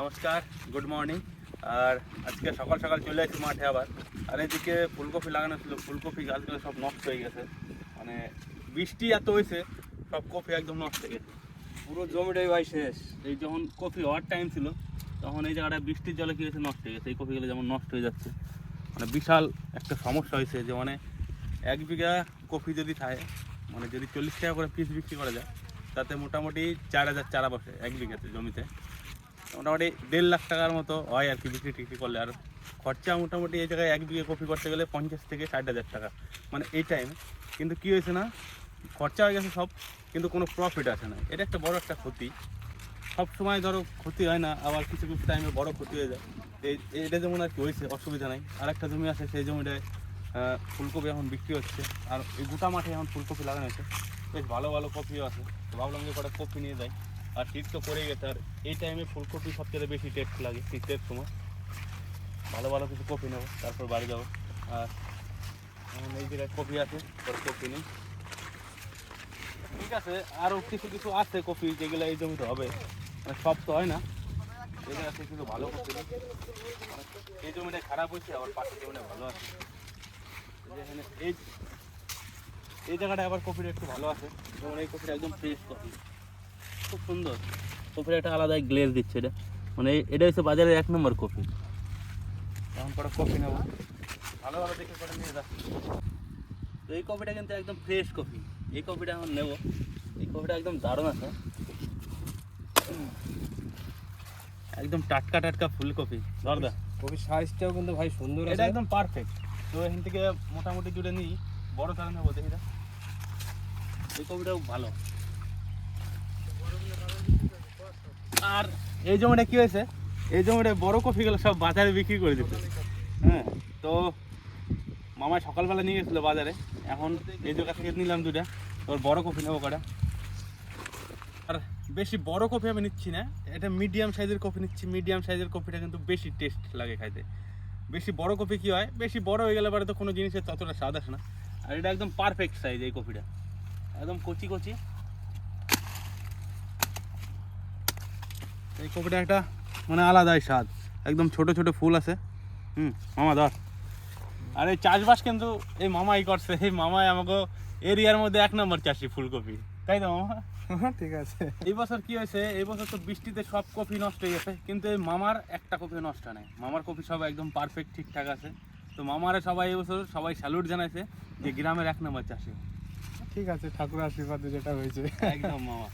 নমস্কার good morning আর আজকে সকাল সকাল চলে আসছি মাঠে আবার। আর এদিকে ফুলকপি লাগানো ছিল, ফুলকপি গাছগুলো সব নষ্ট হয়ে গেছে। মানে বৃষ্টি এত হয়েছে, সব কপি একদম নষ্ট হয়ে গেছে। পুরো জমিটাই ভাই শেষ। এই যখন কপি হওয়ার টাইম ছিল, তখন এই জায়গাটা বৃষ্টির জলে কি হয়েছে, নষ্ট হয়ে গেছে। এই কপিগুলো যেমন নষ্ট হয়ে যাচ্ছে। মানে বিশাল একটা সমস্যা হয়েছে যে মানে এক বিঘা কপি যদি থাকে মানে যদি চল্লিশ টাকা করে পিস বিক্রি করা যায়, তাতে মোটামুটি চার হাজার চারা বসে এক বিঘাতে জমিতে। মোটামুটি দেড় লাখ টাকার মতো হয় আর কি বিক্রি টিক্রি করলে। আর খরচা মোটামুটি এই জায়গায় এক বিঘে কপি করতে গেলে পঞ্চাশ থেকে ষাট হাজার টাকা। মানে এই টাইমে কিন্তু কী হয়েছে না, খরচা হয়ে গেছে সব, কিন্তু কোনো প্রফিট আসে না। এটা একটা বড় একটা ক্ষতি। সব সময় ধরো ক্ষতি হয় না, আবার কিছু কিছু টাইমে বড় ক্ষতি হয়ে যায়। এই, এটা যেমন আর কি হয়েছে, অসুবিধা নাই। আর একটা জমি আছে, সেই জমিটায় ফুলকপি এখন বিক্রি হচ্ছে। আর এই গোটা মাঠে এখন ফুলকপি লাগানো হয়েছে। বেশ ভালো ভালো কপিও আছে। ভাবলাম যে কটা কপি নিয়ে যাই। আর শীত তো পড়েই গেছে, আর এই টাইমে ফুলকপি সবচেয়ে বেশি টেস্ট লাগে, শীতের সময়। ভালো ভালো কিছু কপি নেব, তারপর বাড়ি যাব। আর এই জায়গায় কপি আছে পরে কপি নেই। ঠিক আছে আরও কিছু কিছু আছে কপি, যেগুলো এই জমিতে হবে। মানে সব তো হয় না। এখানে আছে কিছু ভালো কপি এই জমিটা খারাপ হয়েছে, আবার পাশের জমিটা ভালো আছে। এই এই জায়গাটা আবার কপিটা একটু ভালো আছে। যেমন এই কপিটা একদম ফ্রেশ কপি। খুব সুন্দর। কপির একটা আলাদা গ্লেজ দিচ্ছে এটা। মানে এই- এটা হচ্ছে বাজারের এক নম্বর কপি এখন কটা কপি নেব। ভালো ভালো দেখে কটা নিয়ে যাচ্ছি তো এই কপিটা কিন্তু একদম ফ্রেশ কপি এই কপিটা এখন নেব। এই কপিটা একদম দারুণ আছে। একদম টাটকা টাটকা ফুলকপি দরদা কবি সাইজটাও কিন্তু ভাই সুন্দর এটা একদম পারফেক্ট তো এখান থেকে মোটামুটি জুড়ে নিই। বড় তারা নেব দেখি না। এই কপিটাও ভালো। আর এই জমিটা কি হয়েছে? এই জমিটা বড় কপিগুলো সব বাজারে বিক্রি করে দিচ্ছে। হ্যাঁ তো মামা সকালবেলা নিয়ে গেছিল বাজারে। এখন এই জায়গা থেকে নিলাম দুটা। তোর বড় কপি নেব কটা। আর বেশি বড় কপি আমি নিচ্ছি না। এটা মিডিয়াম সাইজের কপি নিচ্ছি। মিডিয়াম সাইজের কপিটা কিন্তু বেশি টেস্ট লাগে খাইতে। বেশি বড় কপি কি হয়? বেশি বড় হয়ে গেলে পরে তো কোনো জিনিসের ততটা স্বাদ আসে না। আর এটা একদম পারফেক্ট সাইজ এই কপিটা। একদম কচি কচি। এই কপিটা একটা মানে আলাদাই স্বাদ। একদম ছোট ছোট ফুল আছে। হুম মামা ধর। আর এই চাষবাস কিন্তু এই মামাই করছে। এই মামাই আমাকে এরিয়ার মধ্যে এক নম্বর চাষি ফুলকপি। তাই তো মামা? ঠিক আছে। এই বছর কি হয়েছে? এই বছর তো বৃষ্টিতে সব কপি নষ্ট হয়ে গেছে। কিন্তু এই মামার একটা কপি নষ্ট নেই। মামার কপি সব একদম পারফেক্ট ঠিকঠাক আছে। তো মামারে সবাই এই বছর সবাই স্যালুট জানাইছে যে গ্রামের এক নম্বর চাষি। ঠিক আছে ঠাকুর আশীর্বাদে যেটা হয়েছে। একদম মামা।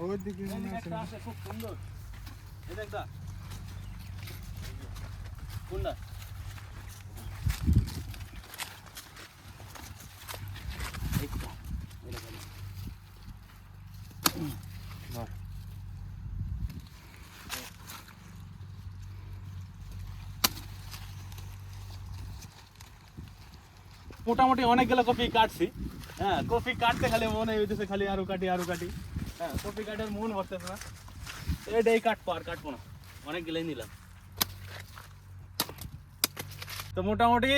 ওই দিকে এদিকে একটা আছে খুব সুন্দর এই দেখ দা। কোনটা এইটা, এটা ভালো। হুম, ধর। মোটামুটি অনেকগুলো কপি কাটছি হ্যাঁ কপি কাটতে খালি মনে হইতেছে খালি আরও কাটি আরও কাটি হ্যাঁ কপি কাটার মন ভরতেছে না। এটাই কাটবো আর কাটবো না অনেকগুলোই নিলাম। তো মোটামুটি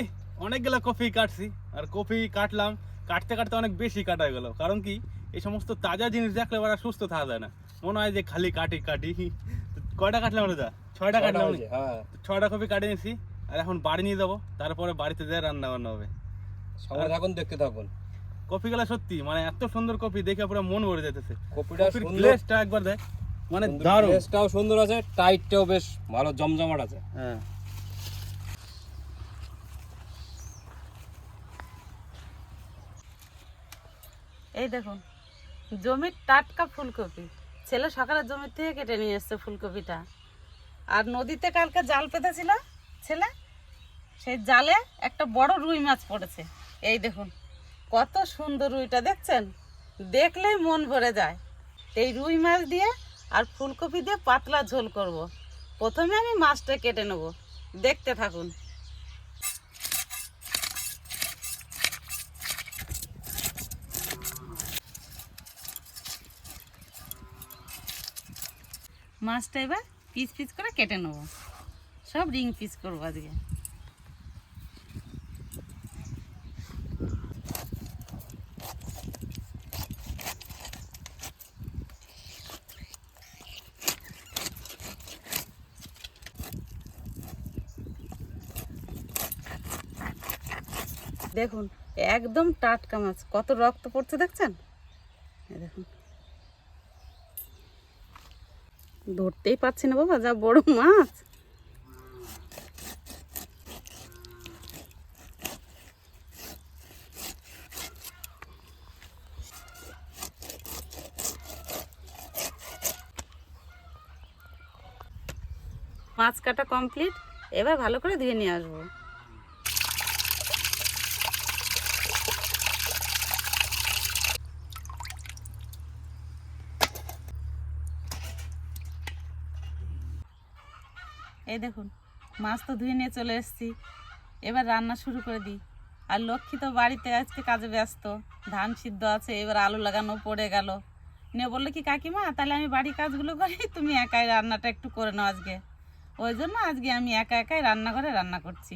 অনেকগুলো কপি কাটছি আর কপি কাটলাম। কাটতে কাটতে অনেক বেশি কাটা গেল। কারণ কি এই সমস্ত তাজা জিনিস দেখলে ওরা সুস্থ থাকা যায় না। মনে হয় যে খালি কাটি কাটি। কয়টা কাটলাম ওটা ছয়টা কাটলাম? হ্যাঁ। ছয়টা কপি কাটে নিয়েছি আর এখন বাড়ি নিয়ে যাব। তারপরে বাড়িতে যেয়ে রান্না বান্না হবে। সবাই থাকুন দেখতে থাকুন। কপিগুলা সত্যি মানে এত সুন্দর কপি দেখে পুরো মন ভরে যেতেছে কপিটা সুন্দর। একবার দেখ মানে দারুণ। ড্রেসটাও সুন্দর আছে টাইটটাও বেশ ভালো জমজমাট আছে। হ্যাঁ। এই দেখুন জমির টাটকা ফুলকপি। ছেলে সকালে জমির থেকে কেটে নিয়ে এসছে ফুলকপিটা। আর নদীতে কালকে জাল পেতেছিল ছেলে? সেই জালে একটা বড় রুই মাছ পড়েছে। এই দেখুন কত সুন্দর রুইটা দেখছেন? দেখলেই মন ভরে যায়। এই রুই মাছ দিয়ে আর ফুলকপি দিয়ে পাতলা ঝোল করব। প্রথমে আমি মাছটা কেটে নেব। দেখতে থাকুন। মাছটা এবার পিস পিস করে কেটে নেব। সব রিং পিস করব আজকে। দেখুন, একদম টাটকা মাছ। কত রক্ত পড়ছে দেখছেন? দেখুন। ধরতেই পারছি না বাবা, যা বড় মাছ। মাছ কাটা কমপ্লিট এবার ভালো করে ধুয়ে নিয়ে আসব। এই দেখুন, মাছ তো ধুয়ে নিয়ে চলে এসেছি। এবার রান্না শুরু করে দিই। আর লক্ষ্মী তো বাড়িতে আজকে কাজে ব্যস্ত। ধান সিদ্ধ আছে, এবার আলু লাগানো পড়ে গেল। নিয়ে বলল কি, কাকিমা, তাহলে আমি বাড়ি কাজগুলো করি, তুমি একাই রান্নাটা একটু করে নাও আজকে। ওই জন্য আজকে আমি একা একাই রান্নাঘরে রান্না করছি।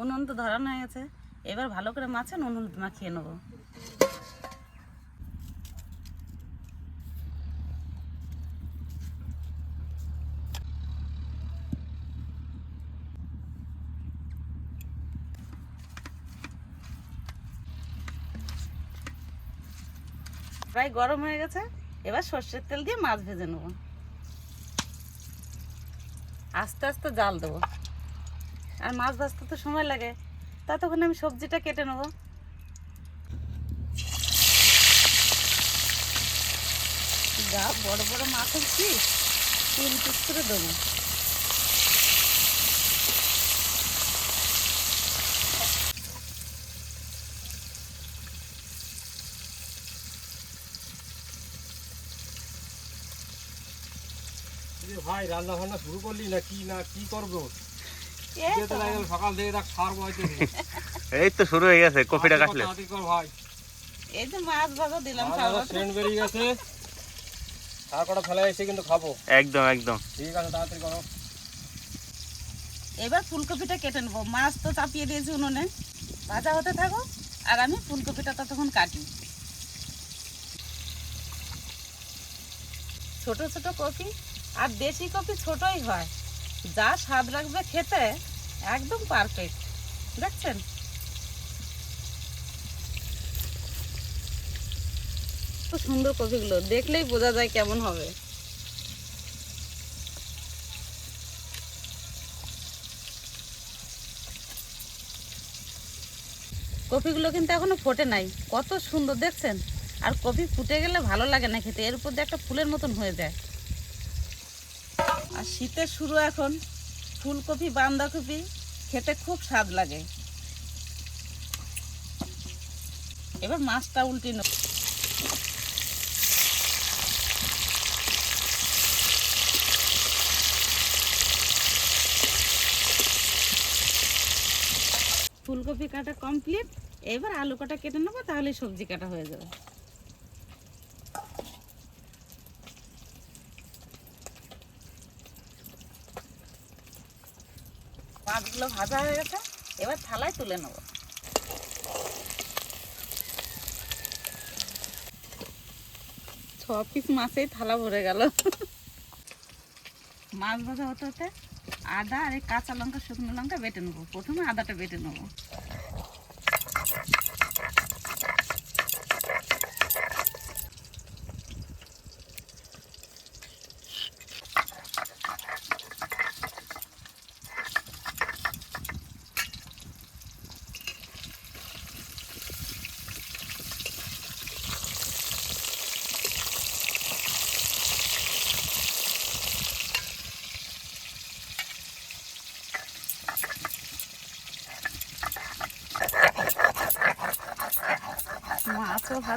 উনুন তো ধরানো হয়ে গেছে। এবার ভালো করে মাছে নুন, হলুদ মাখিয়ে নেব। প্রায় গরম হয়ে গেছে। এবার সর্ষের তেল দিয়ে মাছ ভেজে নেব। আস্তে আস্তে জাল দেবো। আর মাছ ভাজতে তো সময় লাগে। ততক্ষণ আমি সবজিটা কেটে নেব। যা বড় বড় মাছের পিস তিন পিস করে দেবো। ভাই রান্না বান্না শুরু করলি না কি না কি করব? সকাল থেকে দেখ সার বয়তে এই তো শুরু হয়ে গেছে কপিটা কাটলে। ভাই? এই যে মাছ ভাজা দিলাম আমার সবার বেরিয়ে গেছে। সার কটা ফেলে এসে কিন্তু খাব। একদম একদম। ঠিক আছে তাড়াতাড়ি করো। এবার ফুলকপিটা কেটে নেব। মাছ তো চাপিয়ে দিয়েছি উনুনে। ভাজা হতে থাকো আর আমি ফুলকপিটা ততক্ষণ কাটি। ছোট ছোট কপি আর দেশি কপি ছোটই হয়। যা স্বাদ লাগবে খেতে, একদম পারফেক্ট দেখছেন? সুন্দর কপিগুলো, দেখলেই বোঝা যায় কেমন হবে। কপিগুলো কিন্তু এখনও ফোটে নাই। কত সুন্দর, দেখছেন? আর কপি ফুটে গেলে ভালো লাগে না খেতে, এর উপর দিয়ে একটা ফুলের মতন হয়ে যায়। আর শীতের শুরু এখন ফুলকপি, বাঁধাকপি খেতে খুব স্বাদ লাগে। এবার মাছটা উল্টে নেব। ফুলকপি কাটা কমপ্লিট। এবার আলু কাটা কেটে নেব তাহলে সবজি কাটা হয়ে যাবে। মাছগুলো ভাজা হয়ে গেছে, এবার থালায় তুলে নেব। ছ পিস মাছেই থালা ভরে গেল। মাছ ভাজা হতে হতে আদা আর এই কাঁচা লঙ্কা, শুকনো লঙ্কা বেটে নেব। প্রথমে আদাটা বেটে নেব।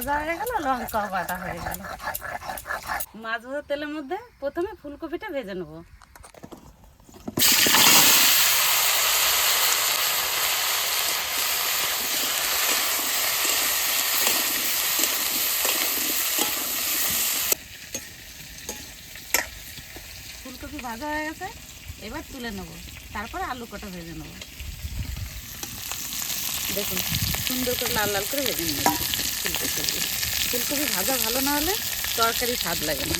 ভাজা হয়ে গেল, লঙ্কাও বাটা হয়ে গেল। মাছ ভাজার তেলের মধ্যে প্রথমে ফুলকপিটা ভেজে নেব। ফুলকপি ভাজা হয়ে গেছে, এবার তুলে নেব। তারপরে আলু কটা ভেজে নেব। দেখুন, সুন্দর করে লাল লাল করে ভেজে নেবেন ফুলকপি ফুলকপি ভাজা, ভালো না হলে তরকারি স্বাদ লাগে না।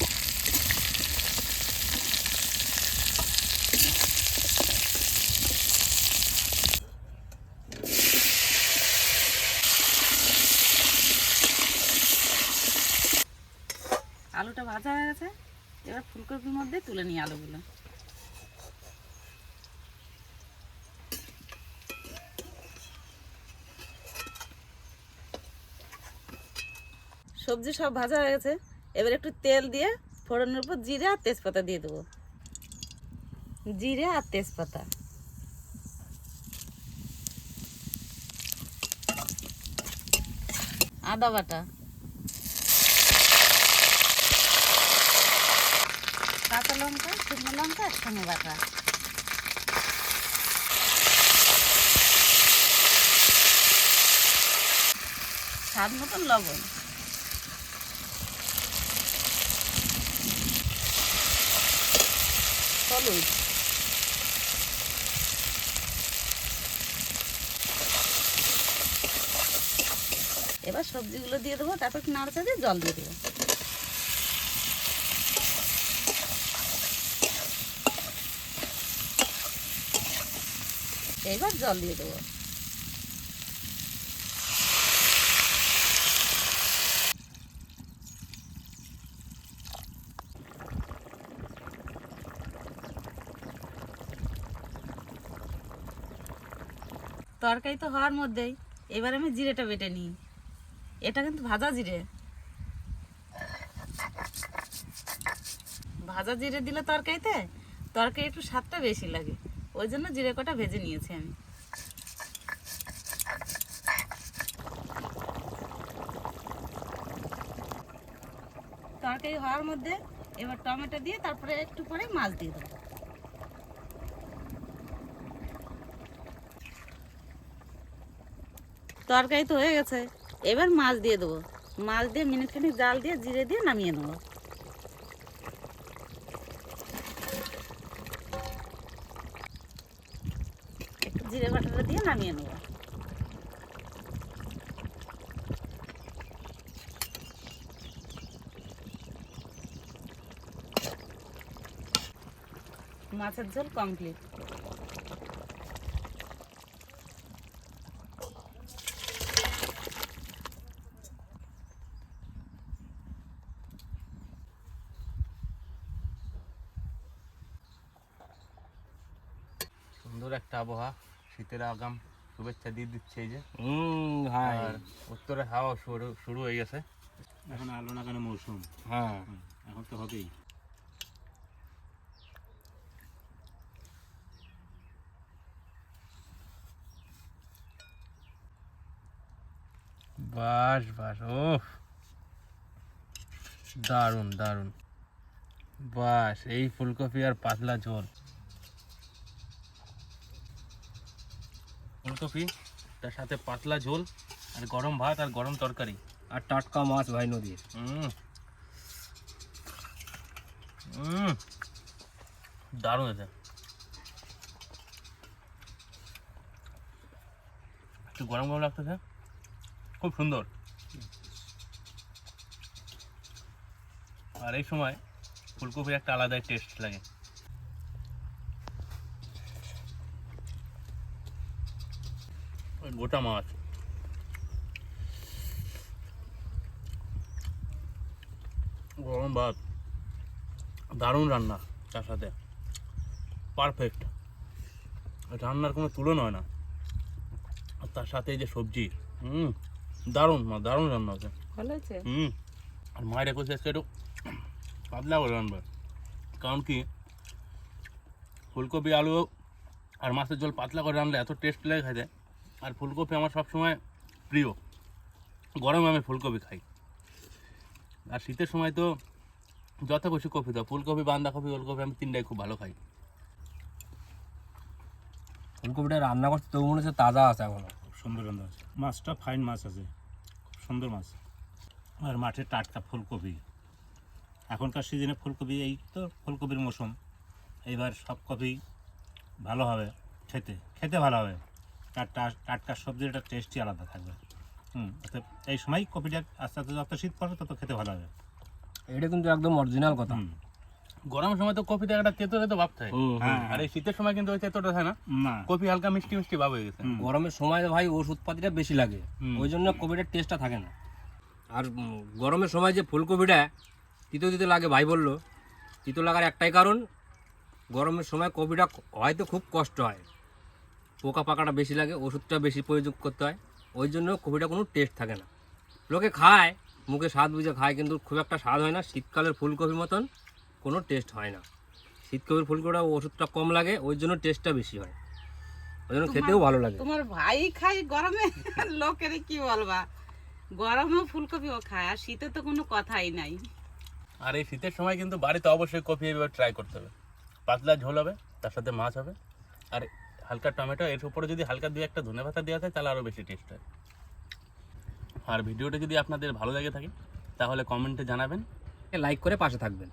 আলুটা ভাজা হয়ে গেছে। এবার ফুলকপির মধ্যে তুলে নিই আলুগুলো। সবজি সব ভাজা হয়ে গেছে। এবার একটু তেল দিয়ে ফোড়নের উপর জিরে আর তেজপাতা দিয়ে দেবো। জিরে আর তেজপাতা। আদা বাটা। কাঁচা লঙ্কা, শুকনো লঙ্কা একসঙ্গে বাটা। স্বাদ মতন লবণ। হলুদ এবার সবজিগুলো দিয়ে দেবো, তারপর নাড়চা দিয়ে জল দিয়ে দেবো। এইবার জল দিয়ে দেবো। তরকারি তো হওয়ার মধ্যেই। এবার আমি জিরেটা বেটে নিই। এটা কিন্তু ভাজা জিরে। ভাজা জিরে দিলে তরকারিতে, তরকারি একটু স্বাদটা বেশি লাগে। ওই জন্য জিরে কটা ভেজে নিয়েছি আমি। তরকারি হওয়ার মধ্যে এবার টমেটো দিয়ে তারপরে একটু পরে মাছ দিয়ে দেবো। তরকারি তো হয়ে গেছে। এবার মাছ দিয়ে দেবো। মাছ দিয়ে মিনিট খানিক জাল দিয়ে জিরে দিয়ে নামিয়ে নেব। জিরে বাটাটা দিয়ে নামিয়ে নেব। মাছের ঝোল কমপ্লিট সুন্দর একটা আবহাওয়া শীতের আগাম শুভেচ্ছা দিয়ে দিচ্ছে এই যে। আর উত্তরে হাওয়া শুরু শুরু হয়ে গেছে। এখন আলো লাগানো মৌসুম। হ্যাঁ। এখন তো হবেই। বাস বাস ও দারুণ দারুণ। বাস এই ফুলকপি আর পাতলা ঝোল। ফুলকপি তার সাথে পাতলা ঝোল আর গরম ভাত আর গরম তরকারি। আর টাটকা মাছ ভাই নদীর। দারুণ এটা একটু গরম গরম লাগতেছে। খুব সুন্দর। আর এই সময় ফুলকপির একটা আলাদাই টেস্ট লাগে। গোটা মাছ। গরম ভাত। দারুণ রান্না তার সাথে। পারফেক্ট রান্নার কোনো তুলনা হয় না। আর তার সাথে এই যে সবজি হুম দারুণ মা দারুণ রান্না হচ্ছে ভালো হয়েছে? হুম আর মায়ের আজকে একটু পাতলা করে রান্না। কারণ কি? ফুলকপি আলু আর মাছের জল পাতলা করে রান্নলে এত টেস্ট লাগে খাই খাইতে। আর ফুলকপি আমার সবসময় প্রিয়। গরমে আমি ফুলকপি খাই। আর শীতের সময় তো যত খুশি কপি দাও। ফুলকপি বাঁধাকপি ওলকপি আমি তিনটাই খুব ভালো খাই। ফুলকপিটা রান্না করতে তবু মনে হচ্ছে তাজা আছে এখনও। সুন্দর সুন্দর আছে। মাছটা ফাইন মাছ আছে। খুব সুন্দর মাছ। আর মাঠে টাটকা ফুলকপি। এখনকার সিজনে ফুলকপি এই তো ফুলকপির মৌসুম। এইবার সব কপি ভালো হবে খেতে। খেতে ভালো হবে। টাটকা টাটকা সবজির একটা টেস্টই আলাদা থাকবে। হুম এই সময় কপিটা আস্তে আস্তে যত শীত পড়বে তত খেতে ভালো হবে এটা কিন্তু একদম অরিজিনাল কথা। গরমের সময় তো কপিতে একটা তেতো তেতো ভাব থাকে। হ্যাঁ আর এই শীতের সময় কিন্তু ওই তেতোটা থাকে না। কপি হালকা মিষ্টি মিষ্টি ভাব হয়ে গেছে। গরমের সময় ভাই ওষুধপাতিটা বেশি লাগে। ওই জন্য কপিটার টেস্টটা থাকে না। আর গরমের সময় যে ফুলকপিটা তিতো তিতো লাগে ভাই বলল তিতো লাগার একটাই কারণ গরমের সময় কপিটা হয়তো খুব কষ্ট হয়। পোকা পাকাটা বেশি লাগে ওষুধটা বেশি প্রয়োগ করতে হয়। ওই জন্য কপিটা কোনো টেস্ট থাকে না। লোকে খায় মুখে স্বাদ বুঝে খায় কিন্তু খুব একটা স্বাদ হয় না। শীতকালের ফুলকপির মতন কোনো টেস্ট হয় না। শীতকপির ফুলকপিটা ওষুধটা কম লাগে ওই জন্য টেস্টটা বেশি হয়। ওই জন্য খেতেও ভালো লাগে। তোমার ভাই খাই গরমে? লোকের কি বলবা? গরমেও ফুলকপিও খায় আর শীতে তো কোনো কথাই নাই। আর এই শীতের সময় কিন্তু বাড়িতে অবশ্যই কফি এভাবে ট্রাই করতে হবে। পাতলা ঝোল হবে তার সাথে মাছ হবে। আর হালকা টমেটো, এর উপরে যদি হালকা দুই একটা ধনে পাতা দেওয়া যায় তাহলে আরও বেশি টেস্ট হয়। আর ভিডিওটা যদি আপনাদের ভালো লাগে থাকে, তাহলে কমেন্টে জানাবেন। লাইক করে পাশে থাকবেন।